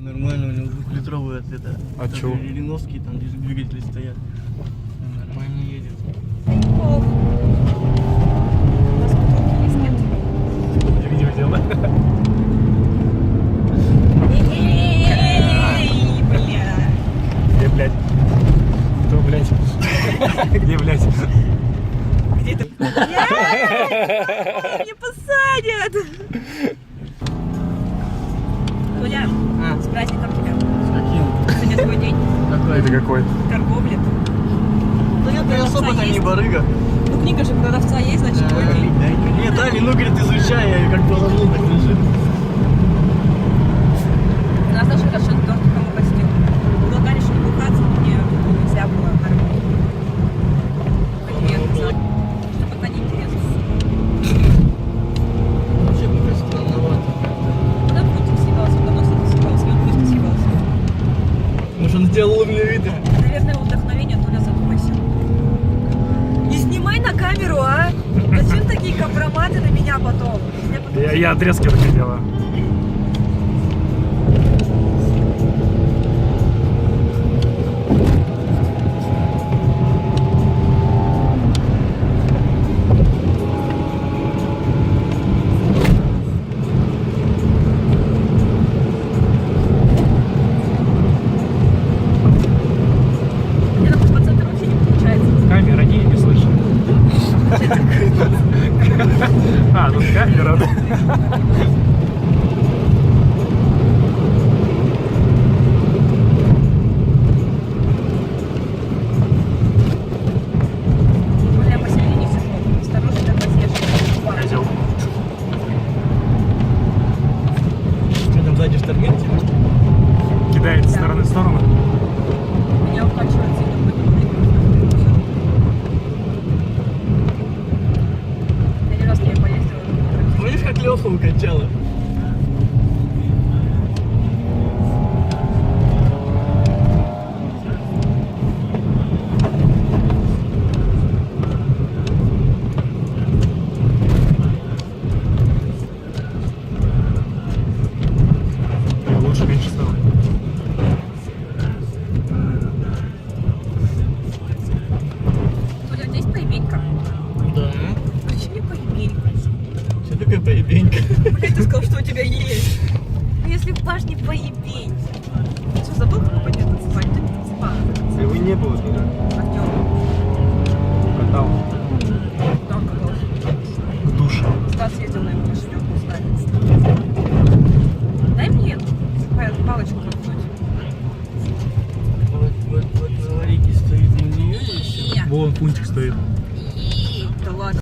Нормально, у него двухлитровый от это. А чё? Леновский, там где двигатели стоят. Он Нормально едет. Бля. Где, блядь? Кто, блядь? Где, блядь? Где ты? Не посадят. Коля, А, с праздником тебя. с каким? Сегодня твой день Какой? Это какой? торговли. Да я ты особо-то не барыга. Ну, книга же продавца есть, значит, твой день. Нет, Али, ну, говорит, изучай, я как позовну, так лежит. Может, он сделал умный вид? Наверное, вдохновение, Толя, задумайся. Не снимай на камеру, а! Зачем такие компроматы на меня потом? Я потом- Я, я отрезки такие делаю. Сзади штормит тебя? Кидает с стороны в сторону. Видишь, как поебень. Что, забыл, как подняться спать? Ты не спал. Его не было туда. Артем, Катал. куда он катался? Душ. Стас ездил на его кошелек, не знаю. Дай мне эту па- палочку? Я. Вон пунктик стоит. Да.